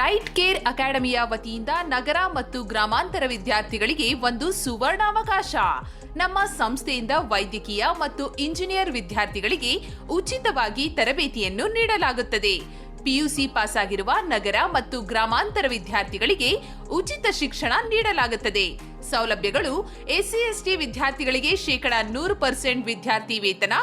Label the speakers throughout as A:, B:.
A: Right care ಅಕಾಡೆಮಿಯ ವತಿಯಿಂದ ನಗರ ಮತ್ತು ಗ್ರಾಮಾಂತರ ವಿದ್ಯಾರ್ಥಿಗಳಿಗೆ ಒಂದು ಸುವರ್ಣಾವಕಾಶ. ನಮ್ಮ ಸಂಸ್ಥೆಯಿಂದ ವೈದ್ಯಕೀಯ ಮತ್ತು ಇಂಜಿನಿಯರ್ ವಿದ್ಯಾರ್ಥಿಗಳಿಗೆ ಉಚಿತವಾಗಿ ತರಬೇತಿಯನ್ನು ನೀಡಲಾಗುತ್ತದೆ. ಪಿಯುಸಿ ಪಾಸ್ ಆಗಿರುವ ನಗರ ಮತ್ತು ಗ್ರಾಮಾಂತರ ವಿದ್ಯಾರ್ಥಿಗಳಿಗೆ ಉಚಿತ ಶಿಕ್ಷಣ ನೀಡಲಾಗುತ್ತದೆ. ಸೌಲಭ್ಯಗಳು ಎಸ್ಸಿ ಎಸ್ಟಿ ವಿದ್ಯಾರ್ಥಿಗಳಿಗೆ ಶೇಕಡ ನೂರು ಪರ್ಸೆಂಟ್ ವಿದ್ಯಾರ್ಥಿ ವೇತನ,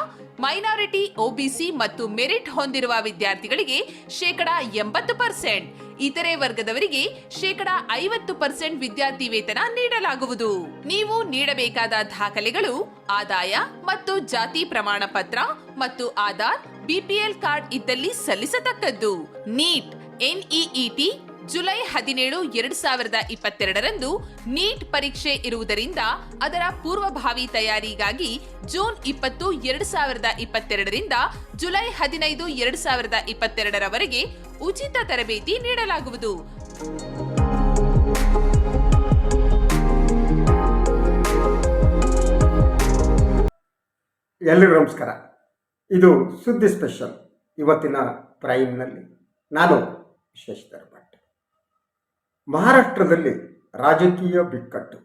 A: ಮೈನಾರಿಟಿ, ಒಬಿಸಿ ಮತ್ತು ಮೆರಿಟ್ ಹೊಂದಿರುವ ವಿದ್ಯಾರ್ಥಿಗಳಿಗೆ ಶೇಕಡ ಎಂಬತ್ತು ಪರ್ಸೆಂಟ್. ಇತರೆ ವರ್ಗದವರಿಗೆ ಶೇಕಡ ಐವತ್ತು ಪರ್ಸೆಂಟ್ ವಿದ್ಯಾರ್ಥಿ ವೇತನ ನೀಡಲಾಗುವುದು. ನೀವು ನೀಡಬೇಕಾದ ದಾಖಲೆಗಳು ಆದಾಯ ಮತ್ತು ಜಾತಿ ಪ್ರಮಾಣ ಪತ್ರ ಮತ್ತು ಆಧಾರ್, ಬಿಪಿಎಲ್ ಕಾರ್ಡ್ ಇದ್ದಲ್ಲಿ ಸಲ್ಲಿಸತಕ್ಕದ್ದು. ನೀಟ್, ಎನ್ಇಇಟಿ ಜುಲೈ ಹದಿನೇಳು, ಎರಡು ಸಾವಿರದ ಇಪ್ಪತ್ತೆರಡರಂದು ನೀಟ್ ಪರೀಕ್ಷೆ ಇರುವುದರಿಂದ ಅದರ ಪೂರ್ವಭಾವಿ ತಯಾರಿಗಾಗಿ ಜೂನ್ ಇಪ್ಪತ್ತು, ಎರಡ್ ಸಾವಿರದ ಇಪ್ಪತ್ತೆರಡರಿಂದ ಜುಲೈ ಹದಿನೈದು, ಎರಡ್ ಸಾವಿರದ ಇಪ್ಪತ್ತೆರಡರವರೆಗೆ ಉಚಿತ ತರಬೇತಿ ನೀಡಲಾಗುವುದು.
B: ನಮಸ್ಕಾರ. ಇದು ಸುದ್ದಿ ಸ್ಪೆಷಲ್ ಇವತ್ತಿನ ಪ್ರೈಮ್ನಲ್ಲಿ. ನಾನು ವಿಶೇಷ ಮಹಾರಾಷ್ಟ್ರದಲ್ಲಿ ರಾಜಕೀಯ ಬಿಕ್ಕಟ್ಟು.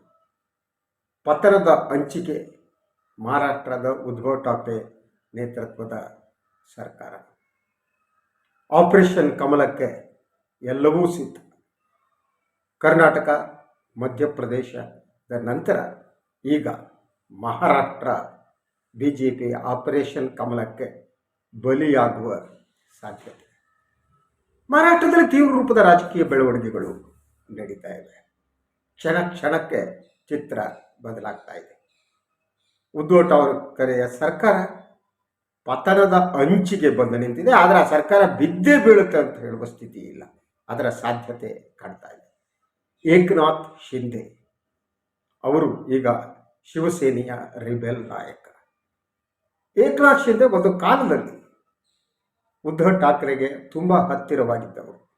B: ಪತನದ ಹಂಚಿಕೆ ಮಹಾರಾಷ್ಟ್ರದ ಉದ್ಭವ್ ಠಾಕ್ರೆ ನೇತೃತ್ವದ ಸರ್ಕಾರ. ಆಪರೇಷನ್ ಕಮಲಕ್ಕೆ ಎಲ್ಲವೂ ಸಿದ್ಧ. ಕರ್ನಾಟಕ, ಮಧ್ಯಪ್ರದೇಶದ ನಂತರ ಈಗ Maharashtra B J P operation ಕಮಲಕ್ಕೆ ಬಲಿಯಾಗುವ ಸಾಧ್ಯತೆ. ಮಹಾರಾಷ್ಟ್ರದಲ್ಲಿ ತೀವ್ರ ರೂಪದ ರಾಜಕೀಯ ಬೆಳವಣಿಗೆಗಳು ನಡೀತಾ ಇದೆ. ಕ್ಷಣ ಕ್ಷಣಕ್ಕೆ ಚಿತ್ರ ಬದಲಾಗ್ತಾ ಇದೆ. ಉದ್ಧವ್ ಠಾಕ್ರೆಯ ಸರ್ಕಾರ ಪತನದ ಅಂಚಿಗೆ ಬಂದು ನಿಂತಿದೆ. ಆದರೆ ಆ ಸರ್ಕಾರ ಬಿದ್ದೇ ಬೀಳುತ್ತೆ ಅಂತ ಹೇಳುವ ಸ್ಥಿತಿ ಇಲ್ಲ. ಅದರ ಸಾಧ್ಯತೆ ಕಾಣ್ತಾ ಇದೆ. ಏಕನಾಥ್ ಶಿಂದೆ ಅವರು ಈಗ ಶಿವಸೇನೆಯ ರಿಬೆಲ್ ನಾಯಕ. ಏಕನಾಥ್ ಶಿಂದೆ ಒಂದು ಕಾಲದಲ್ಲಿ ಉದ್ಧವ್ ಠಾಕ್ರೆಗೆ ತುಂಬ ಹತ್ತಿರವಾಗಿದ್ದವರು.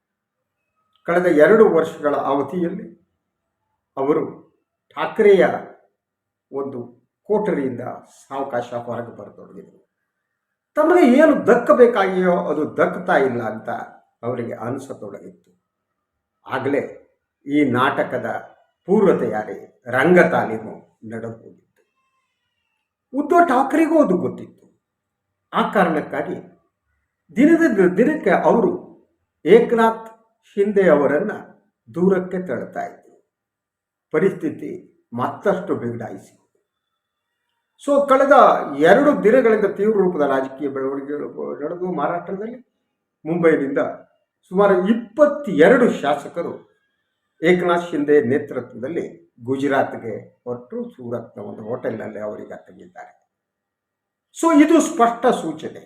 B: ಕಳೆದ ಎರಡು ವರ್ಷಗಳ ಅವಧಿಯಲ್ಲಿ ಅವರು ಠಾಕ್ರೆಯ ಒಂದು ಕೋಟರಿಯಿಂದ ಸಾವಕಾಶ ಹೊರಗೆ ಬರತೊಡಗಿದರು. ತಮಗೆ ಏನು ದಕ್ಕಬೇಕಾಗಿಯೋ ಅದು ದಕ್ಕತಾ ಇಲ್ಲ ಅಂತ ಅವರಿಗೆ ಅನಿಸತೊಡಗಿತ್ತು. ಆಗಲೇ ಈ ನಾಟಕದ ಪೂರ್ವ ತಯಾರಿ ರಂಗ ತಾಲೀಮು ನಡೆದು ಹೋಗಿತ್ತು ಉದ್ಧವ್ ಠಾಕ್ರೆಗೂ ಅದು ಗೊತ್ತಿತ್ತು. ಆ ಕಾರಣಕ್ಕಾಗಿ ದಿನದ ದಿನಕ್ಕೆ ಅವರು ಏಕನಾಥ್ ಶಿಂದೆ ಅವರನ್ನು ದೂರಕ್ಕೆ ತಳ್ತಾ ಇತ್ತು ಪರಿಸ್ಥಿತಿ ಮತ್ತಷ್ಟು ಬಿಗಡಾಯಿಸಿ ಸೊ ಕಳೆದ ಎರಡು ದಿನಗಳಿಂದ ತೀವ್ರ ರೂಪದ ರಾಜಕೀಯ ಬೆಳವಣಿಗೆಗಳು ನಡೆದು ಮಹಾರಾಷ್ಟ್ರದಲ್ಲಿ, ಮುಂಬೈನಿಂದ ಸುಮಾರು ಇಪ್ಪತ್ತೆರಡು ಶಾಸಕರು ಏಕನಾಥ್ ಶಿಂದೆ ನೇತೃತ್ವದಲ್ಲಿ ಗುಜರಾತ್ಗೆ ಹೊರಟು ಸೂರತ್ನ ಒಂದು ಹೋಟೆಲ್ನಲ್ಲಿ ಅವರಿಗೆ ತಂಗಿದ್ದಾರೆ ಸೊ ಇದು ಸ್ಪಷ್ಟ ಸೂಚನೆ.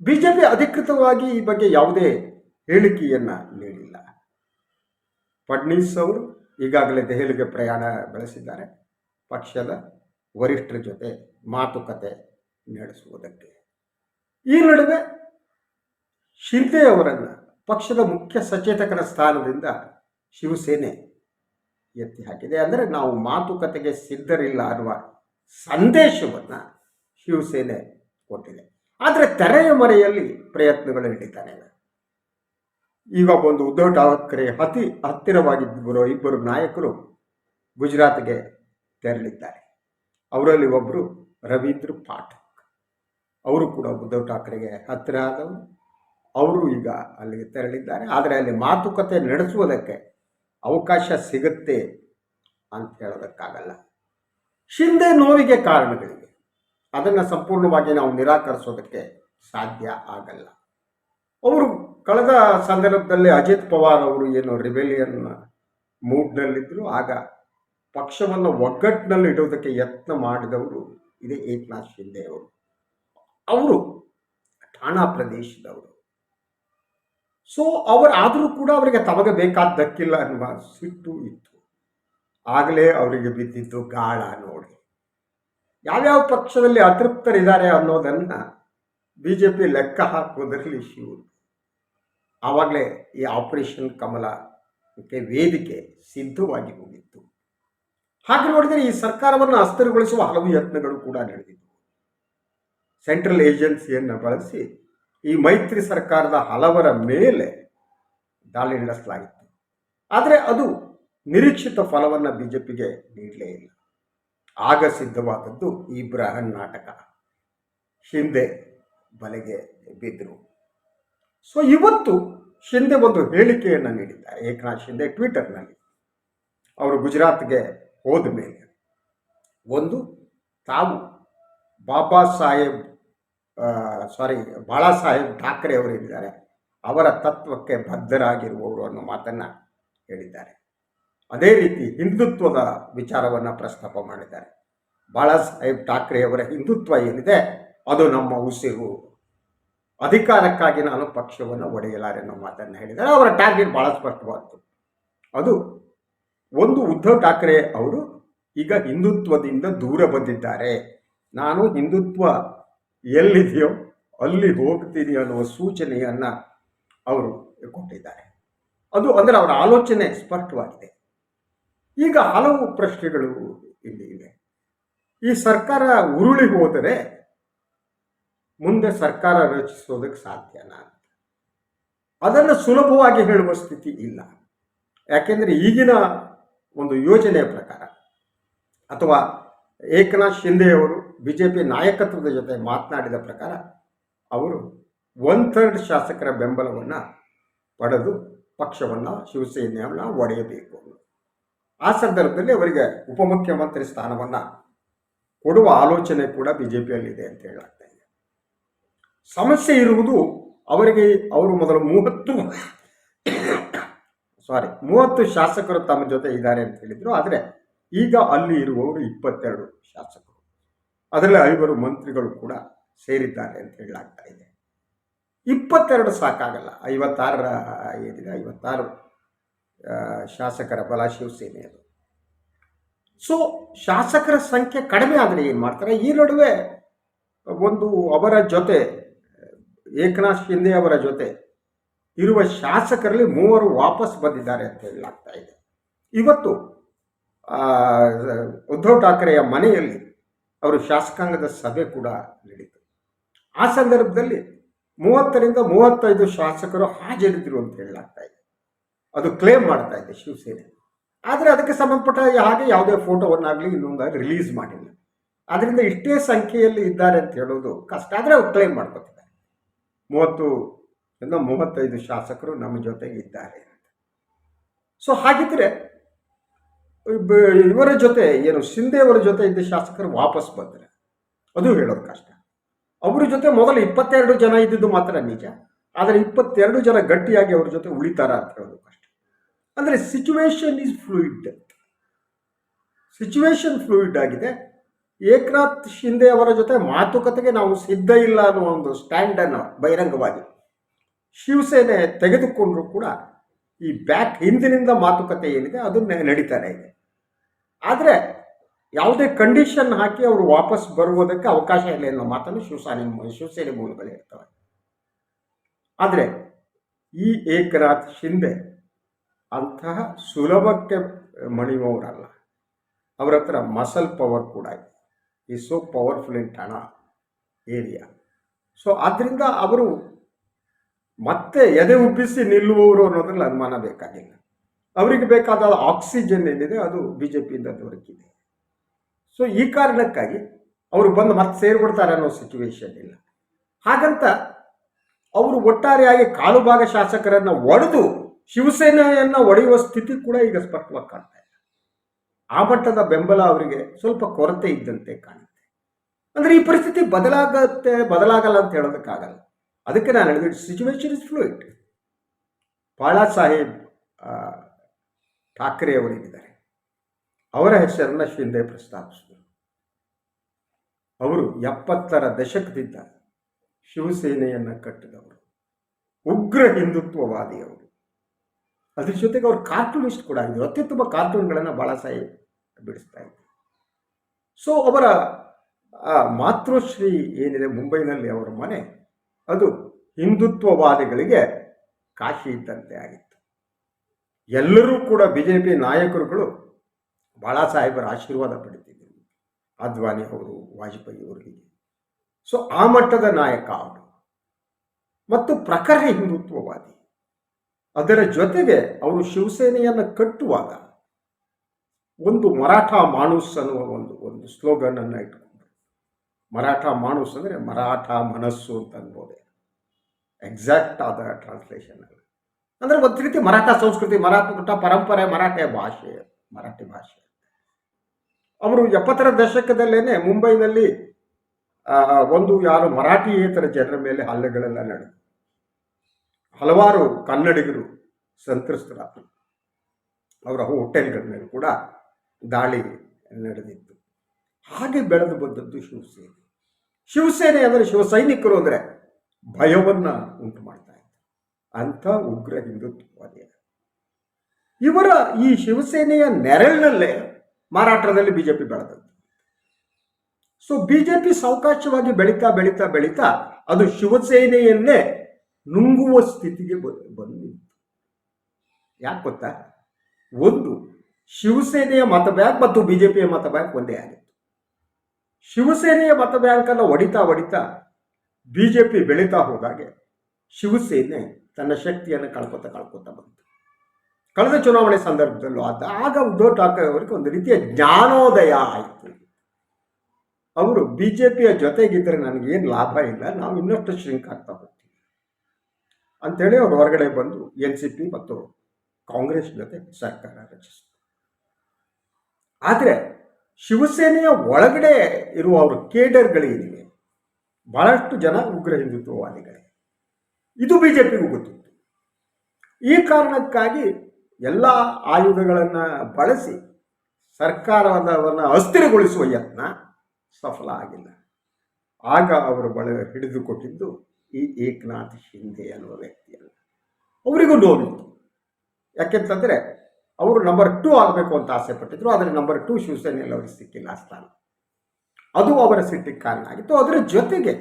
B: ಬಿಜೆಪಿ ಅಧಿಕೃತವಾಗಿ ಈ ಬಗ್ಗೆ ಯಾವುದೇ ಹೇಳಿಕೆಯನ್ನ ನೀಡಿಲ್ಲ. ಫಡ್ನೀಸ್ ಅವರು ಈಗಾಗಲೇ ದೆಹಲಿಗೆ ಪ್ರಯಾಣ ಬೆಳೆಸಿದ್ದಾರೆ. ಪಕ್ಷದ ವರಿಷ್ಠರ ಜೊತೆ ಮಾತುಕತೆ ನಡೆಸುವುದಕ್ಕೆ. ಈ ನಡುವೆ ಶಿಂದೆ ಅವರನ್ನು ಪಕ್ಷದ ಮುಖ್ಯ ಸಚೇತಕನ ಸ್ಥಾನದಿಂದ ಶಿವಸೇನೆ ಎತ್ತಿ ಹಾಕಿದೆ. ಅಂದರೆ ನಾವು ಮಾತುಕತೆಗೆ ಸಿದ್ಧರಿಲ್ಲ ಅನ್ನುವ ಸಂದೇಶವನ್ನು ಶಿವಸೇನೆ ಕೊಟ್ಟಿದೆ. ಆದರೆ ತೆರೆಯ ಮರೆಯಲ್ಲಿ ಪ್ರಯತ್ನಗಳು ನಡೀತಾನೆ. ಈಗ ಒಂದು ಉದ್ಧವ್ ಠಾಕ್ರೆ ಅತಿ ಹತ್ತಿರವಾಗಿದ್ದರು ಇಬ್ಬರು ನಾಯಕರು ಗುಜರಾತ್ಗೆ ತೆರಳಿದ್ದಾರೆ. ಅವರಲ್ಲಿ ಒಬ್ಬರು ರವೀಂದ್ರ ಪಾಠಕ್. ಅವರು ಕೂಡ ಉದ್ಧವ್ ಠಾಕ್ರೆಗೆ ಹತ್ತಿರ ಆದವರು. ಅವರು ಈಗ ಅಲ್ಲಿಗೆ ತೆರಳಿದ್ದಾರೆ. ಆದರೆ ಅಲ್ಲಿ ಮಾತುಕತೆ ನಡೆಸುವುದಕ್ಕೆ ಅವಕಾಶ ಸಿಗುತ್ತೆ ಅಂತ ಹೇಳೋದಕ್ಕಾಗಲ್ಲ. ಶಿಂದೆ ನೋವಿಗೆ ಕಾರಣಗಳಿವೆ ಅದನ್ನು ಸಂಪೂರ್ಣವಾಗಿ ನಾವು ನಿರಾಕರಿಸೋದಕ್ಕೆ ಸಾಧ್ಯ ಆಗಲ್ಲ. ಅವರು ಕಳೆದ ಸಂದರ್ಭದಲ್ಲಿ ಅಜಿತ್ ಪವಾರ್ ಅವರು ಏನು ರಿವೆಲಿಯನ್ ಮೂಡ್ನಲ್ಲಿದ್ದರು ಆಗ ಪಕ್ಷವನ್ನು ಒಗ್ಗಟ್ಟಿನಲ್ಲಿ ಇಡೋದಕ್ಕೆ ಯತ್ನ ಮಾಡಿದವರು ಇದೇ ಏಕನಾಥ್ ಶಿಂದೆ ಅವರು. ಅವರು ಠಾಣಾ ಪ್ರದೇಶದವರು. ಸೊ ಅವರು ಆದರೂ ಕೂಡ ಅವರಿಗೆ ತಮಗೆ ಬೇಕಾದ್ದಕ್ಕಿಲ್ಲ ಅನ್ನುವ ಸಿಟ್ಟು ಇತ್ತು. ಆಗಲೇ ಅವರಿಗೆ ಬಿದ್ದಿದ್ದು ಗಾಳ ನೋಡಿ. ಯಾವ್ಯಾವ ಪಕ್ಷದಲ್ಲಿ ಅತೃಪ್ತರಿದ್ದಾರೆ ಅನ್ನೋದನ್ನು ಬಿ ಜೆ ಪಿ ಲೆಕ್ಕ ಹಾಕುವುದರಲ್ಲಿ ಶಿವ. ಆವಾಗಲೇ ಈ ಆಪರೇಷನ್ ಕಮಲಕ್ಕೆ ವೇದಿಕೆ ಸಿದ್ಧವಾಗಿ ಹೋಗಿತ್ತು. ಹಾಗೆ ನೋಡಿದರೆ ಈ ಸರ್ಕಾರವನ್ನು ಅಸ್ಥಿರಗೊಳಿಸುವ ಹಲವು ಯತ್ನಗಳು ಕೂಡ ನಡೆದಿತ್ತು ಸೆಂಟ್ರಲ್ ಏಜೆನ್ಸಿಯನ್ನು ಬಳಸಿ ಈ ಮೈತ್ರಿ ಸರ್ಕಾರದ ಹಲವರ ಮೇಲೆ ದಾಳಿ ನಡೆಸಲಾಗಿತ್ತು. ಆದರೆ ಅದು ನಿರೀಕ್ಷಿತ ಫಲವನ್ನು ಬಿ ಜೆ ಪಿಗೆ ನೀಡಲೇ ಇಲ್ಲ. ಆಗ ಸಿದ್ಧವಾದದ್ದು ಈ ಬೃಹನ್ ನಾಟಕ. ಹಿಂದೆ ಬಲೆಗೆ ಬಿದ್ದರು ಸೊ ಇವತ್ತು ಶಿಂದೆ ಒಂದು ಹೇಳಿಕೆಯನ್ನು ನೀಡಿದ್ದಾರೆ. ಏಕನಾಥ್ ಶಿಂದೆ ಟ್ವಿಟರ್ನಲ್ಲಿ. ಅವರು ಗುಜರಾತ್ಗೆ ಹೋದ ಮೇಲೆ. ಒಂದು, ತಾವು ಬಾಬಾ ಸಾಹೇಬ್ ಸಾರಿ, ಬಾಳಾ ಸಾಹೇಬ್ ಠಾಕ್ರೆ ಅವರಿದ್ದಾರೆ ಅವರ ತತ್ವಕ್ಕೆ ಬದ್ಧರಾಗಿರುವವರು ಅನ್ನೋ ಮಾತನ್ನು ಹೇಳಿದ್ದಾರೆ. ಅದೇ ರೀತಿ ಹಿಂದುತ್ವದ ವಿಚಾರವನ್ನು ಪ್ರಸ್ತಾಪ ಮಾಡಿದ್ದಾರೆ. ಬಾಳಾ ಸಾಹೇಬ್ ಠಾಕ್ರೆ ಅವರ ಹಿಂದುತ್ವ ಏನಿದೆ, ಅದು ನಮ್ಮ ಉಸಿರು ಅಧಿಕಾರಕ್ಕಾಗಿ ನಾನು ಪಕ್ಷವನ್ನು ಒಡೆಯಲಾರೆ ಅನ್ನೋ ಮಾತನ್ನು ಹೇಳಿದ್ದಾರೆ. ಅವರ ಟಾರ್ಗೆಟ್ ಭಾಳ ಸ್ಪಷ್ಟವಾದ್ದು. ಅದು ಒಂದು ಉದ್ಧವ್ ಠಾಕ್ರೆ ಅವರು ಈಗ ಹಿಂದುತ್ವದಿಂದ ದೂರ ಬಂದಿದ್ದಾರೆ. ನಾನು ಹಿಂದುತ್ವ ಎಲ್ಲಿದೆಯೋ ಅಲ್ಲಿ ಹೋಗ್ತೀನಿ ಅನ್ನುವ ಸೂಚನೆಯನ್ನು ಅವರು ಕೊಟ್ಟಿದ್ದಾರೆ. ಅದು ಅಂದರೆ ಅವರ ಆಲೋಚನೆ ಸ್ಪಷ್ಟವಾಗಿದೆ. ಈಗ ಹಲವು ಪ್ರಶ್ನೆಗಳು ಇಲ್ಲಿ ಇವೆ. ಈ ಸರ್ಕಾರ ಉರುಳಿ ಹೋದರೆ ಮುಂದೆ ಸರ್ಕಾರ ರಚಿಸೋದಕ್ಕೆ ಸಾಧ್ಯನಾ ಅದನ್ನು ಸುಲಭವಾಗಿ ಹೇಳುವ ಸ್ಥಿತಿ ಇಲ್ಲ. ಯಾಕೆಂದರೆ ಈಗಿನ ಒಂದು ಯೋಜನೆಯ ಪ್ರಕಾರ ಅಥವಾ ಏಕನಾಥ್ ಶಿಂದೆಯವರು ಬಿ ಜೆ ಪಿ ನಾಯಕತ್ವದ ಜೊತೆ ಮಾತನಾಡಿದ ಪ್ರಕಾರ ಅವರು ಒನ್ ಥರ್ಡ್ ಶಾಸಕರ ಬೆಂಬಲವನ್ನು ಪಡೆದು ಪಕ್ಷವನ್ನು ಶಿವಸೇನೆಯನ್ನು ಒಡೆಯಬೇಕು ಆ ಸಂದರ್ಭದಲ್ಲಿ ಅವರಿಗೆ ಉಪಮುಖ್ಯಮಂತ್ರಿ ಸ್ಥಾನವನ್ನು ಕೊಡುವ ಆಲೋಚನೆ ಕೂಡ ಬಿ ಜೆ ಪಿಯಲ್ಲಿದೆ ಅಂತ ಇದೆ ಸಮಸ್ಯೆ ಇರುವುದು ಅವರಿಗೆ, ಅವರು ಮೊದಲು ಮೂವತ್ತು ಸಾರಿ, ಮೂವತ್ತು ಶಾಸಕರು ತಮ್ಮ ಜೊತೆ ಇದ್ದಾರೆ ಅಂತ ಹೇಳಿದ್ರು. ಆದರೆ ಈಗ ಅಲ್ಲಿ ಇರುವವರು ಇಪ್ಪತ್ತೆರಡು ಶಾಸಕರು. ಅದರಲ್ಲಿ ಐವರು ಮಂತ್ರಿಗಳು ಕೂಡ ಸೇರಿದ್ದಾರೆ ಅಂತ ಹೇಳಲಾಗ್ತಾ ಇದೆ. ಇಪ್ಪತ್ತೆರಡು ಸಾಕಾಗಲ್ಲ. ಐವತ್ತಾರರ ಏನಿದೆ? ಐವತ್ತಾರು ಶಾಸಕರ ಬಲ ಶಿವಸೇನೆಯದು ಸೊ ಶಾಸಕರ ಸಂಖ್ಯೆ ಕಡಿಮೆ ಆದರೆ ಏನು ಮಾಡ್ತಾರೆ? ಈ ನಡುವೆ ಒಂದು ಅವರ ಜೊತೆ ಏಕನಾಥ್ ಶಿಂದೆ ಅವರ ಜೊತೆ ಇರುವ ಶಾಸಕರಲ್ಲಿ ಮೂವರು ವಾಪಸ್ ಬಂದಿದ್ದಾರೆ ಅಂತ ಹೇಳಲಾಗ್ತಾ ಇದೆ. ಇವತ್ತು ಉದ್ಧವ್ ಠಾಕ್ರೆಯ ಮನೆಯಲ್ಲಿ ಅವರು ಶಾಸಕಾಂಗದ ಸಭೆ ಕೂಡ ನಡೀತು. ಆ ಸಂದರ್ಭದಲ್ಲಿ ಮೂವತ್ತರಿಂದ ಮೂವತ್ತೈದು ಶಾಸಕರು ಹಾಜರಿದ್ದರು ಅಂತ ಹೇಳಲಾಗ್ತಾ ಇದೆ. ಅದು ಕ್ಲೇಮ್ ಮಾಡ್ತಾ ಇದೆ ಶಿವಸೇನೆ. ಆದರೆ ಅದಕ್ಕೆ ಸಂಬಂಧಪಟ್ಟ ಹಾಗೆ ಯಾವುದೇ ಫೋಟೋವನ್ನಾಗಲಿ ಇನ್ನೊಂದು ರಿಲೀಸ್ ಮಾಡಿಲ್ಲ. ಅದರಿಂದ ಇಷ್ಟೇ ಸಂಖ್ಯೆಯಲ್ಲಿ ಇದ್ದಾರೆ ಅಂತ ಹೇಳೋದು ಕಷ್ಟ. ಆದರೆ ಅವ್ರು ಕ್ಲೇಮ್ ಮಾಡ್ಕೊತಿದ್ದಾರೆ. ಮೂವತ್ತು ಇಂದ ಮೂವತ್ತೈದು ಶಾಸಕರು ನಮ್ಮ ಜೊತೆಗೆ ಇದ್ದಾರೆ ಸೊ ಹಾಗಿದ್ರೆ ಇವರ ಜೊತೆ ಏನು ಸಿಂಧೆಯವರ ಜೊತೆ ಇದ್ದ ಶಾಸಕರು ವಾಪಸ್ ಬಂದರೆ, ಅದು ಹೇಳೋದು ಕಷ್ಟ. ಅವರ ಜೊತೆ ಮೊದಲು ಇಪ್ಪತ್ತೆರಡು ಜನ ಇದ್ದಿದ್ದು ಮಾತ್ರ ನಿಜ. ಆದರೆ ಇಪ್ಪತ್ತೆರಡು ಜನ ಗಟ್ಟಿಯಾಗಿ ಅವ್ರ ಜೊತೆ ಉಳಿತಾರ ಅಂತ ಹೇಳೋದು ಕಷ್ಟ. ಅಂದರೆ situation is fluid situation fluid ಆಗಿದೆ. ಏಕನಾಥ್ ಶಿಂದೆ ಅವರ ಜೊತೆ ಮಾತುಕತೆಗೆ ನಾವು ಸಿದ್ಧ ಇಲ್ಲ ಅನ್ನೋ ಒಂದು ಸ್ಟ್ಯಾಂಡನ್ನು ಬಹಿರಂಗವಾಗಿ ಶಿವಸೇನೆ ತೆಗೆದುಕೊಂಡ್ರೂ ಕೂಡ ಈ ಬ್ಯಾಕ್ ಹಿಂದಿನಿಂದ ಮಾತುಕತೆ ಏನಿದೆ ಅದು ನಡೀತಾನೆ ಇದೆ. ಆದರೆ ಯಾವುದೇ ಕಂಡೀಷನ್ ಹಾಕಿ ಅವರು ವಾಪಸ್ ಬರುವುದಕ್ಕೆ ಅವಕಾಶ ಇಲ್ಲ ಅನ್ನೋ ಮಾತನ್ನು ಶಿವಸೇನೆ ಶಿವಸೇನೆ ಮೂಲಗಳು ಇರ್ತವೆ ಆದರೆ ಈ ಏಕನಾಥ್ ಶಿಂದೆ ಅಂತಹ ಸುಲಭಕ್ಕೆ ಮಣಿಯುವವರಲ್ಲ. ಅವರ ಹತ್ರ ಮಸಲ್ ಪವರ್ ಕೂಡ ಇದೆ. ಈ so powerful in Thane area so ಆದ್ದರಿಂದ ಅವರು ಮತ್ತೆ ಎದೆ ಉಬ್ಬಿಸಿ ನಿಲ್ಲುವವರು ಅನ್ನೋದ್ರಲ್ಲಿ ಅನುಮಾನ ಬೇಕಾಗಿಲ್ಲ. ಅವರಿಗೆ ಬೇಕಾದ ಆಕ್ಸಿಜನ್ ಏನಿದೆ ಅದು ಬಿ ಜೆ ಪಿಯಿಂದ ದೊರಕಿದೆ ಸೊ ಈ ಕಾರಣಕ್ಕಾಗಿ ಅವರು ಬಂದು ಮತ್ತೆ ಸೇರ್ಬಿಡ್ತಾರೆ ಅನ್ನೋ ಸಿಚುವೇಶನ್ ಇಲ್ಲ. ಹಾಗಂತ ಅವರು ಒಟ್ಟಾರೆಯಾಗಿ ಕಾಲು ಭಾಗ ಶಾಸಕರನ್ನು ಒಡೆದು ಶಿವಸೇನೆಯನ್ನು ಒಡೆಯುವ ಸ್ಥಿತಿ ಕೂಡ ಈಗ ಸ್ಪಷ್ಟವಾಗಿ ಕಾಣ್ತಾ ಆ ಮಟ್ಟದ ಬೆಂಬಲ ಅವರಿಗೆ ಸ್ವಲ್ಪ ಕೊರತೆ ಇದ್ದಂತೆ ಕಾಣುತ್ತೆ. ಅಂದರೆ ಈ ಪರಿಸ್ಥಿತಿ ಬದಲಾಗತ್ತೆ, ಬದಲಾಗಲ್ಲ ಅಂತ ಹೇಳೋದಕ್ಕಾಗಲ್ಲ. ಅದಕ್ಕೆ ನಾನು ಹೇಳಿದ್ರೆ situation is fluid Balasaheb Thackeray ಅವರಿದ್ದಾರೆ. ಅವರ ಹೆಸರನ್ನು ಶಿಂದೆ ಪ್ರಸ್ತಾಪಿಸಿದರು. ಅವರು ಎಪ್ಪತ್ತರ ದಶಕದಿಂದ ಶಿವಸೇನೆಯನ್ನು ಕಟ್ಟಿದವರು. ಉಗ್ರ ಹಿಂದುತ್ವವಾದಿಯವರು. ಅದ್ರ ಜೊತೆಗೆ ಅವ್ರು ಕಾರ್ಟೂನಿಸ್ಟ್ ಕೂಡ ಆಗಿದ್ರು. ಅತ್ಯುತ್ತಮ ಕಾರ್ಟೂನ್ಗಳನ್ನು ಬಾಳ ಸಾಹೇಬ್ ಬಿಡಿಸ್ತಾ ಇದ್ರು. ಸೊ ಅವರ ಮಾತೃಶ್ರೀ ಏನಿದೆ ಮುಂಬೈನಲ್ಲಿ ಅವರ ಮನೆ, ಅದು ಹಿಂದುತ್ವವಾದಿಗಳಿಗೆ ಕಾಶಿ ಇದ್ದಂತೆ ಆಗಿತ್ತು. ಎಲ್ಲರೂ ಕೂಡ ಬಿ ಜೆ ಪಿ ನಾಯಕರುಗಳು ಬಾಳಾ ಸಾಹೇಬರ ಆಶೀರ್ವಾದ ಪಡಿತಿದ್ದರು ಅದ್ವಾನಿ ಅವರು, ವಾಜಪೇಯಿ ಅವರಿಗೆ ಸೊ ಆ ಮಟ್ಟದ ನಾಯಕ ಅವರು. ಮತ್ತು ಪ್ರಖರ ಹಿಂದುತ್ವವಾದಿ. ಅದರ ಜೊತೆಗೆ ಅವರು ಶಿವಸೇನೆಯನ್ನು ಕಟ್ಟುವಾಗ ಒಂದು ಮರಾಠ ಮಾಣೂಸ್ ಅನ್ನುವ ಒಂದು ಒಂದು ಸ್ಲೋಗನ್ ಅನ್ನು ಇಟ್ಕೊಂಡ್ರು. ಮರಾಠ ಮಾಣೂಸ್ ಅಂದರೆ ಮರಾಠ ಮನಸ್ಸು ಅಂತ ಅನ್ಬೋದೆ. ಎಕ್ಸಾಕ್ಟ್ ಆದ ಟ್ರಾನ್ಸ್ಲೇಷನ್ ಅಂದರೆ ಒಂದು ರೀತಿ ಮರಾಠ ಸಂಸ್ಕೃತಿ, ಮರಾಠ ಪರಂಪರೆ, ಮರಾಠಿ ಭಾಷೆ ಮರಾಠಿ ಭಾಷೆ. ಅವರು ಎಪ್ಪತ್ತರ ದಶಕದಲ್ಲೇನೆ ಮುಂಬೈನಲ್ಲಿ ಒಂದು ಯಾರು ಮರಾಠಿಯೇತರ ಜನರ ಮೇಲೆ ಹಲ್ಲೆಗಳೆಲ್ಲ ನಡೆದು ಹಲವಾರು ಕನ್ನಡಿಗರು ಸಂತ್ರಸ್ತರಾದರು ಅವರ ಹೋಟೆಲ್ಗಳ ಮೇಲೆ ಕೂಡ ದಾಳಿ ನಡೆದಿತ್ತು. ಹಾಗೆ ಬೆಳೆದು ಬಂದದ್ದು ಶಿವಸೇನೆ. ಶಿವಸೇನೆ ಅಂದರೆ ಶಿವಸೈನಿಕರು ಅಂದರೆ ಭಯವನ್ನು ಉಂಟು ಮಾಡ್ತಾ ಇತ್ತು. ಅಂಥ ಉಗ್ರ ಹಿಂದುತ್ವವಾದಿ ಇವರ ಈ ಶಿವಸೇನೆಯ ನೆರಳಿನಲ್ಲೇ ಮಹಾರಾಷ್ಟ್ರದಲ್ಲಿ ಬಿಜೆಪಿ ಬೆಳೆದದ್ದು. ಸೊ ಬಿಜೆಪಿ ಸಾವಕಾಶವಾಗಿ ಬೆಳೀತಾ ಬೆಳೀತಾ ಬೆಳೀತಾ ಅದು ಶಿವಸೇನೆಯನ್ನೇ ನುಂಗುವ ಸ್ಥಿತಿಗೆ ಬಂದು ಬಂದಿತ್ತು ಯಾಕೆ ಗೊತ್ತಾ? ಒಂದು, ಶಿವಸೇನೆಯ ಮತ ಬ್ಯಾಂಕ್ ಮತ್ತು ಬಿಜೆಪಿಯ ಮತ ಬ್ಯಾಂಕ್ ಒಂದೇ ಆಗಿತ್ತು. ಶಿವಸೇನೆಯ ಮತ ಬ್ಯಾಂಕ್ ಹೊಡಿತಾ ಹೊಡಿತಾ ಜೆ ಪಿ ಬೆಳೀತಾ ಹೋದಾಗೆ ಶಿವಸೇನೆ ತನ್ನ ಶಕ್ತಿಯನ್ನು ಕಳ್ಕೊತಾ ಕಳ್ಕೊತಾ ಬಂತು. ಕಳೆದ ಚುನಾವಣೆ ಸಂದರ್ಭದಲ್ಲೂ ಆದ, ಆಗ ಉದ್ಧವ್ ಠಾಕ್ರೆ ಅವರಿಗೆ ಒಂದು ರೀತಿಯ ಜ್ಞಾನೋದಯ ಆಯಿತು. ಅವರು ಬಿಜೆಪಿಯ ಜೊತೆಗಿದ್ದರೆ ನನಗೇನು ಲಾಭ ಇಲ್ಲ, ನಾವು ಇನ್ನಷ್ಟು ಶ್ರಿಂಕ್ ಆಗ್ತಾ ಹೋಗ್ತೀವಿ. ಅಂತೇಳಿ ಅವರು ಹೊರಗಡೆ ಬಂದು ಎನ್ ಸಿ ಪಿ ಮತ್ತು ಕಾಂಗ್ರೆಸ್ ಜೊತೆ ಸರ್ಕಾರ ರಚಿಸಿದರು ಆದರೆ ಶಿವಸೇನೆಯ ಒಳಗಡೆ ಇರುವ ಅವರ ಕೇಡರ್ಗಳೇನಿವೆ ಬಹಳಷ್ಟು ಜನ ಉಗ್ರ ಹಿಂದುತ್ವವಾದಿಗಳೇ. ಇದು ಪಿಗೂ ಗೊತ್ತಿತ್ತು. ಈ ಕಾರಣಕ್ಕಾಗಿ ಎಲ್ಲ ಆಯುಧಗಳನ್ನು ಬಳಸಿ ಸರ್ಕಾರವನ್ನು ಅಸ್ಥಿರಗೊಳಿಸುವ ಯತ್ನ ಸಫಲ ಆಗಿಲ್ಲ. ಆಗ ಅವರು ಬಳ ಹಿಡಿದುಕೊಟ್ಟಿದ್ದು ಈ ಏಕನಾಥ್ ಶಿಂದೆ ಅನ್ನುವ ವ್ಯಕ್ತಿಯನ್ನು. ಅವರಿಗೂ ನೋವಿತ್ತು ಯಾಕೆಂತಂದರೆ ಅವರು ನಂಬರ್ ಟೂ ಆಗಬೇಕು ಅಂತ ಆಸೆ ಪಟ್ಟಿದ್ರು, ಆದರೆ ನಂಬರ್ ಟೂ ಶಿವಸೇನೆಯಲ್ಲಿ ಅವರಿಗೆ ಸಿಕ್ಕಿಲ್ಲ ಸ್ಥಾನ. ಅದು ಅವರ ಸಿಟ್ಟಿಗೆ ಕಾರಣ ಆಗಿತ್ತು. ಅದರ ಜೊತೆಗೆ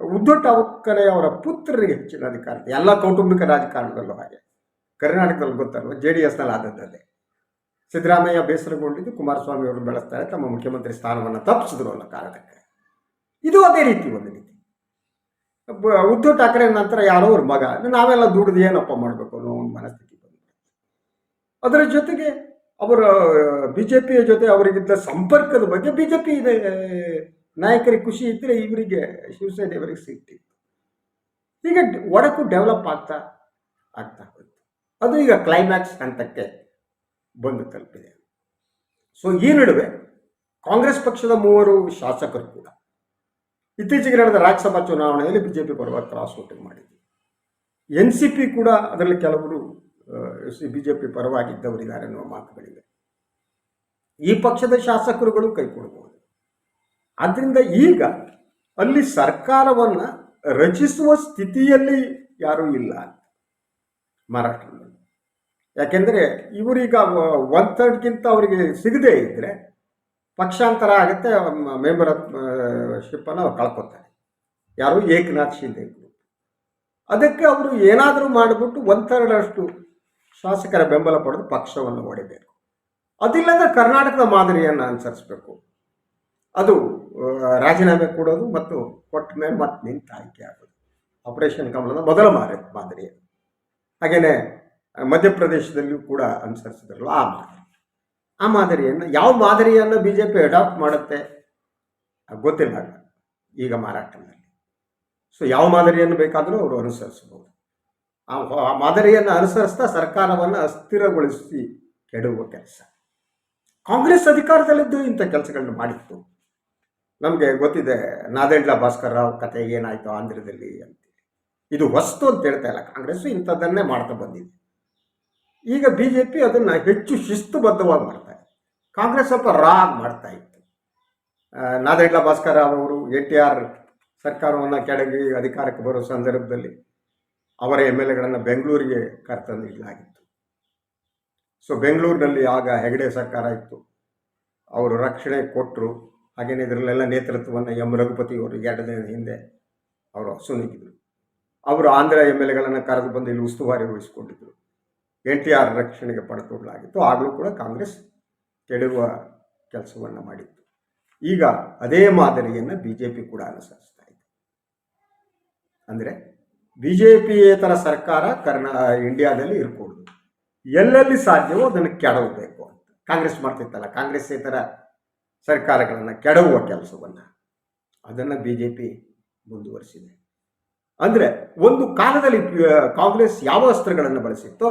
B: ಉದ್ಧವ್ ಠಾವಕರೆ ಅವರ ಪುತ್ರರಿಗೆ ಹೆಚ್ಚಿನ ಅಧಿಕಾರ ಎಲ್ಲ ಕೌಟುಂಬಿಕ ರಾಜಕಾರಣದಲ್ಲೂ ಹಾಗೆ. ಕರ್ನಾಟಕದಲ್ಲಿ ಗೊತ್ತಲ್ವ? ಜೆ ಡಿ ಎಸ್ನಲ್ಲಿ ಆದದ್ದಲ್ಲೇ. ಸಿದ್ದರಾಮಯ್ಯ ಬೇಸರಗೊಂಡಿದ್ದು, ಕುಮಾರಸ್ವಾಮಿ ಅವರು ಬೆಳೆಸ್ತಾರೆ, ತಮ್ಮ ಮುಖ್ಯಮಂತ್ರಿ ಸ್ಥಾನವನ್ನು ತಪ್ಪಿಸಿದ್ರು ಅನ್ನೋ ಕಾರಣಕ್ಕೆ. ಇದು ಅದೇ ರೀತಿ ಒಂದು ಉದ್ಧವ್ ಠಾಕ್ರೆ ನಂತರ ಯಾರೋ ಅವ್ರ ಮಗ. ನಾವೆಲ್ಲ ದುಡ್ದು ಏನಪ್ಪ ಮಾಡಬೇಕು ಅನ್ನೋ ಒಂದು ಮನಸ್ಥಿತಿ ಬಂದಿದೆ ಅದರ ಜೊತೆಗೆ ಅವರ ಬಿ ಜೆ ಪಿಯ ಜೊತೆ ಅವರಿಗಿದ್ದ ಸಂಪರ್ಕದ ಬಗ್ಗೆ ಬಿ ಜೆ ಪಿ ನಾಯಕರಿಗೆ ಖುಷಿ ಇದ್ದರೆ ಇವರಿಗೆ ಶಿವಸೇನೆಯವರಿಗೆ ಸಿಗ್ತಿತ್ತು. ಈಗ ಒಡಕು ಡೆವಲಪ್ ಆಗ್ತಾ ಆಗ್ತಾ ಹೋಯಿತು. ಅದು ಈಗ ಕ್ಲೈಮ್ಯಾಕ್ಸ್ ಹಂತಕ್ಕೆ ಬಂದು ತಲುಪಿದೆ. ಸೊ ಈ ನಡುವೆ ಕಾಂಗ್ರೆಸ್ ಪಕ್ಷದ ಮೂವರು ಶಾಸಕರು ಕೂಡ ಇತ್ತೀಚೆಗೆ ನಡೆದ ರಾಜ್ಯಸಭಾ ಚುನಾವಣೆಯಲ್ಲಿ ಬಿಜೆಪಿ ಪರವಾಗಿ ಕ್ರಾಸ್ ವೋಟಿಂಗ್ ಮಾಡಿದ್ರು ಎನ್ ಸಿ ಪಿ ಕೂಡ ಅದರಲ್ಲಿ ಕೆಲವರು ಬಿಜೆಪಿ ಪರವಾಗಿದ್ದವರಿದ್ದಾರೆ ಅನ್ನುವ ಮಾತುಗಳಿವೆ. ಈ ಪಕ್ಷದ ಶಾಸಕರುಗಳು ಕೈ ಕೊಡಬಹುದು. ಆದ್ದರಿಂದ ಈಗ ಅಲ್ಲಿ ಸರ್ಕಾರವನ್ನು ರಚಿಸುವ ಸ್ಥಿತಿಯಲ್ಲಿ ಯಾರೂ ಇಲ್ಲ ಮಹಾರಾಷ್ಟ್ರದಲ್ಲಿ. ಯಾಕೆಂದರೆ ಇವರೀಗ ಒನ್ ಥರ್ಡ್ಗಿಂತ ಅವರಿಗೆ ಸಿಗದೇ ಇದ್ದರೆ ಪಕ್ಷಾಂತರ ಆಗುತ್ತೆ ಮೆಂಬರ್ ಶಿಪ್ಪನ್ನು ಅವ್ರು ಕಳ್ಕೊತಾರೆ. ಯಾರು ಏಕನಾಥ್ ಶಿಂದೆ ಅದಕ್ಕೆ ಅವರು ಏನಾದರೂ ಮಾಡಿಬಿಟ್ಟು ಅಷ್ಟು ಶಾಸಕರ ಬೆಂಬಲ ಪಡೆದು ಪಕ್ಷವನ್ನು ಹೊಡಿಬೇಕು. ಅದಿಲ್ಲದ್ರೆ ಕರ್ನಾಟಕದ ಮಾದರಿಯನ್ನು ಅನುಸರಿಸಬೇಕು. ಅದು ರಾಜೀನಾಮೆ ಕೊಡೋದು ಮತ್ತು ಕೊಟ್ಟ ಮೇಲೆ ಮತ್ತೆ ನಿಂತು ಆಯ್ಕೆ ಆಗೋದು. ಆಪರೇಷನ್ ಕಮಲದ ಮೊದಲ ಮಾದರಿ ಮಾದರಿ ಹಾಗೆಯೇ ಮಧ್ಯಪ್ರದೇಶದಲ್ಲಿಯೂ ಕೂಡ ಅನುಸರಿಸಿದ್ರಲ್ಲ ಆ ಮಾದರಿ. ಆ ಮಾದರಿಯನ್ನು, ಯಾವ ಮಾದರಿಯನ್ನು ಬಿ ಜೆ ಪಿ ಅಡಾಪ್ಟ್ ಮಾಡುತ್ತೆ ಗೊತ್ತಿಲ್ಲ. ಈಗ ಮಾರಾಟದಲ್ಲಿ. ಸೊ ಯಾವ ಮಾದರಿಯನ್ನು ಬೇಕಾದರೂ ಅವರು ಅನುಸರಿಸಬಹುದು. ಆ ಮಾದರಿಯನ್ನು ಅನುಸರಿಸ್ತಾ ಸರ್ಕಾರವನ್ನು ಅಸ್ಥಿರಗೊಳಿಸಿ ಕೆಡುವ ಕೆಲಸ. ಕಾಂಗ್ರೆಸ್ ಅಧಿಕಾರದಲ್ಲಿದ್ದು ಇಂಥ ಕೆಲಸಗಳನ್ನು ಮಾಡಿತ್ತು. ನಮಗೆ ಗೊತ್ತಿದೆ, ನಾದೆಂಡ್ಲ ಭಾಸ್ಕರ್ ರಾವ್ ಕತೆ ಏನಾಯಿತು ಆಂಧ್ರದಲ್ಲಿ ಅಂತ. ಇದು ವಸ್ತು ಅಂತ ಹೇಳ್ತಾ ಇಲ್ಲ. ಕಾಂಗ್ರೆಸ್ ಇಂಥದ್ದನ್ನೇ ಮಾಡ್ತಾ ಬಂದಿದೆ. ಈಗ ಬಿ ಜೆ ಪಿ ಅದನ್ನು ಹೆಚ್ಚು ಶಿಸ್ತುಬದ್ಧವಾಗಿ ಮಾಡ್ತಾ ಇದೆ ಕಾಂಗ್ರೆಸ್ ಸ್ವಲ್ಪ ರಾಗ್ ಮಾಡ್ತಾ ಇತ್ತು. ಆ, ಭಾಸ್ಕರ ಅವರು ಎ ಟಿ ಆರ್ ಸರ್ಕಾರವನ್ನು ಕೆಡಗಿ ಅಧಿಕಾರಕ್ಕೆ ಬರೋ ಸಂದರ್ಭದಲ್ಲಿ ಅವರ ಎಂ ಎಲ್ ಎಗಳನ್ನು ಬೆಂಗಳೂರಿಗೆ ಕರ್ತಂದು ಇಡಲಾಗಿತ್ತು ಸೊ ಬೆಂಗಳೂರಿನಲ್ಲಿ ಆಗ ಹೆಗಡೆ ಸರ್ಕಾರ ಇತ್ತು. ಅವರು ರಕ್ಷಣೆ ಕೊಟ್ಟರು ಹಾಗೇನೆ ಇದರಲ್ಲೆಲ್ಲ ನೇತೃತ್ವವನ್ನು ಎಂ ರಘುಪತಿ ಅವರು ಎರಡು ದಿನ ಹಿಂದೆ ಅವರು ಸುನೀಗಿದ್ರು. ಅವರು ಆಂಧ್ರ ಎಂ ಎಲ್ ಎಗಳನ್ನು ಕರೆದು ಬಂದು ಇಲ್ಲಿ ಉಸ್ತುವಾರಿ ವಹಿಸಿಕೊಂಡಿದ್ರು. ಎನ್ ಟಿ ಆರ್ ರಕ್ಷಣೆಗೆ ಪಡೆದುಕೊಡಲಾಗಿತ್ತು ಆಗಲೂ ಕೂಡ ಕಾಂಗ್ರೆಸ್ ಕೆಡುವ ಕೆಲಸವನ್ನು ಮಾಡಿತ್ತು. ಈಗ ಅದೇ ಮಾದರಿಯನ್ನು ಬಿ ಜೆ ಪಿ ಕೂಡ ಅನುಸರಿಸ್ತಾ ಇದೆ. ಅಂದರೆ ಬಿ ಜೆ ಪಿಯೇತರ ಸರ್ಕಾರ ಕರ್ನಾ, ಇಂಡಿಯಾದಲ್ಲಿ ಇರ್ಕೂಡ್ದು. ಎಲ್ಲೆಲ್ಲಿ ಸಾಧ್ಯವೋ ಅದನ್ನು ಕೆಡವಬೇಕು ಅಂತ. ಕಾಂಗ್ರೆಸ್ ಮಾಡ್ತಿತ್ತಲ್ಲ, ಕಾಂಗ್ರೆಸ್ಸೇತರ ಸರ್ಕಾರಗಳನ್ನು ಕೆಡವುವ ಕೆಲಸವನ್ನು. ಅದನ್ನು ಬಿ ಜೆ ಪಿ ಮುಂದುವರಿಸಿದೆ. ಅಂದರೆ ಒಂದು ಕಾಲದಲ್ಲಿ, ಕಾಂಗ್ರೆಸ್ ಯಾವ ಅಸ್ತ್ರಗಳನ್ನು ಬಳಸಿತ್ತೋ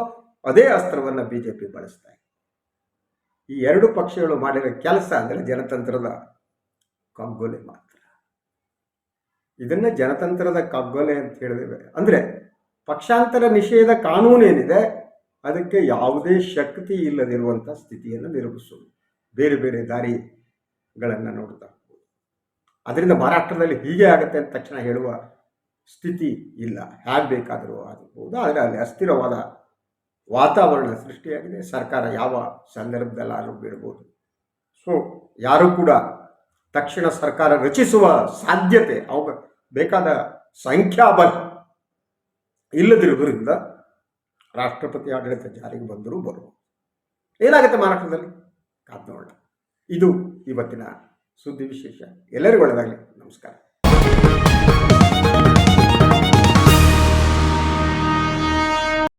B: ಅದೇ ಅಸ್ತ್ರವನ್ನು ಬಿ ಜೆ ಪಿ ಬಳಸ್ತಾ ಇದೆ. ಈ ಎರಡು ಪಕ್ಷಗಳು ಮಾಡಿರೋ ಕೆಲಸ ಅಂದರೆ ಜನತಂತ್ರದ ಕಗ್ಗೊಲೆ ಮಾತ್ರ. ಇದನ್ನ ಜನತಂತ್ರದ ಕಗ್ಗೊಲೆ ಅಂತ ಹೇಳಿದ್ದೇವೆ. ಅಂದರೆ ಪಕ್ಷಾಂತರ ನಿಷೇಧ ಕಾನೂನು ಏನಿದೆ, ಅದಕ್ಕೆ ಯಾವುದೇ ಶಕ್ತಿ ಇಲ್ಲದಿರುವಂಥ ಸ್ಥಿತಿಯನ್ನು ನಿರೂಪಿಸುವುದು ಬೇರೆ ಬೇರೆ ದಾರಿಗಳನ್ನು ನೋಡ್ತಾ ಅದರಿಂದ ಮಹಾರಾಷ್ಟ್ರದಲ್ಲಿ ಹೀಗೆ ಆಗುತ್ತೆ ಅಂತ ತಕ್ಷಣ ಹೇಳುವ ಸ್ಥಿತಿ ಇಲ್ಲ. ಹೇಗೆ ಬೇಕಾದರೂ ಆಗಬಹುದು ಆದರೆ ಅಲ್ಲಿ ಅಸ್ಥಿರವಾದ ವಾತಾವರಣ ಸೃಷ್ಟಿಯಾಗಿದೆ. ಸರ್ಕಾರ ಯಾವ ಸಂದರ್ಭದಲ್ಲಾದರೂ ಬಿಡ್ಬೋದು. ಸೊ ಯಾರೂ ಕೂಡ ತಕ್ಷಣ ಸರ್ಕಾರ ರಚಿಸುವ ಸಾಧ್ಯತೆ ಅವ, ಬೇಕಾದ ಸಂಖ್ಯಾಬಲ ಇಲ್ಲದಿರುವುದರಿಂದ ರಾಷ್ಟ್ರಪತಿ ಆಡಳಿತ ಜಾರಿಗೆ ಬಂದರೂ ಬರುವ ಏನಾಗುತ್ತೆ ಮಾರಾಟದಲ್ಲಿ ಕಾದ್ ನೋಡೋಣ ಇದು ಇವತ್ತಿನ ಸುದ್ದಿ ವಿಶೇಷ. ಎಲ್ಲರಿಗೂ ಒಳ್ಳೆಯದಾಗಲಿ ನಮಸ್ಕಾರ.